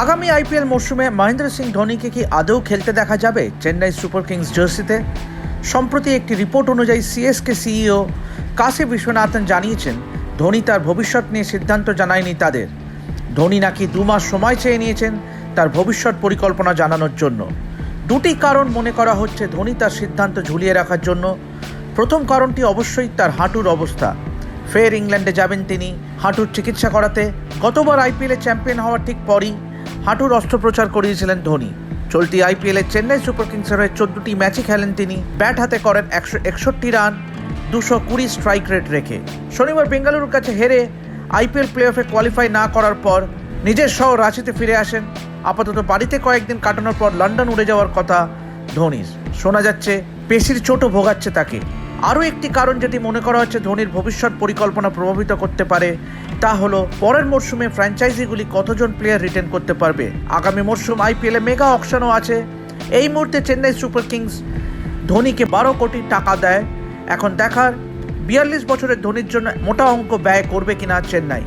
আগামী আইপিএল মরশুমে মহেন্দ্র সিং ধোনিকে কি আদৌ খেলতে দেখা যাবে চেন্নাই সুপার কিংস জার্সিতে? সম্প্রতি একটি রিপোর্ট অনুযায়ী সিএসকে সিইও কাশি বিশ্বনাথন জানিয়েছেন, ধোনি তার ভবিষ্যৎ নিয়ে সিদ্ধান্ত জানায়নি তাদের। ধোনি নাকি দু মাস সময় চেয়ে নিয়েছেন তার ভবিষ্যৎ পরিকল্পনা জানানোর জন্য। দুটি কারণ মনে করা হচ্ছে ধোনি তার সিদ্ধান্ত ঝুলিয়ে রাখার জন্য। প্রথম কারণটি অবশ্যই তার হাঁটুর অবস্থা। ফের ইংল্যান্ডে যাবেন তিনি হাঁটুর চিকিৎসা করাতে। গতবার আইপিএলে চ্যাম্পিয়ন হওয়ার ঠিক পরই হাঁটুর অস্ত্রোপচার করিয়েছিলেন ধোনি। চলতি আইপিএলে চেন্নাই সুপার কিংসের হয়ে চোদ্দটি ম্যাচই খেলেন তিনি। ব্যাট হাতে করেন একশো একষট্টি রান, দুশো কুড়ি স্ট্রাইক রেট রেখে। শনিবার বেঙ্গালুরুর কাছে হেরে আইপিএল প্লে অফে কোয়ালিফাই না করার পর নিজের শহর রাঁচিতে ফিরে আসেন। আপাতত বাড়িতে কয়েকদিন কাটানোর পর লন্ডন উড়ে যাওয়ার কথা ধোনির। শোনা যাচ্ছে, পেশির চোটও ভোগাচ্ছে তাকে। আরও একটি কারণ যেটি মনে করা হচ্ছে ধোনির ভবিষ্যৎ পরিকল্পনা প্রভাবিত করতে পারে, তা হলো পরের মরশুমে ফ্র্যাঞ্চাইজিগুলি কতজন প্লেয়ার রিটেন করতে পারবে? আগামী মরশুম আইপিএলে মেগা অকশনও আছে। এই মুহূর্তে চেন্নাই সুপার কিংস ধোনিকে বারো কোটি টাকা দেয়। এখন দেখার, বিয়াল্লিশ বছরের ধোনির জন্য মোটা অঙ্ক ব্যয় করবে কিনা চেন্নাই।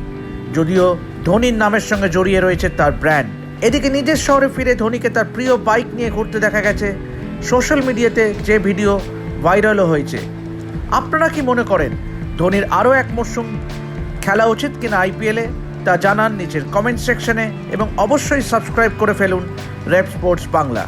যদিও ধোনির নামের সঙ্গে জড়িয়ে রয়েছে তার ব্র্যান্ড এদিকে নিজের শহরে ফিরে ধোনিকে তার প্রিয় বাইক নিয়ে ঘুরতে দেখা গেছে। সোশ্যাল মিডিয়াতে যে ভিডিও ভাইরালও হয়েছে। আপনারা কি মনে করেন ধোনির আরও এক মরশুম খেলা উচিত কিনা আইপিএলে? তা জানান নিচের কমেন্ট সেকশনে এবং অবশ্যই সাবস্ক্রাইব করে ফেলুন রেপ স্পোর্টস বাংলা।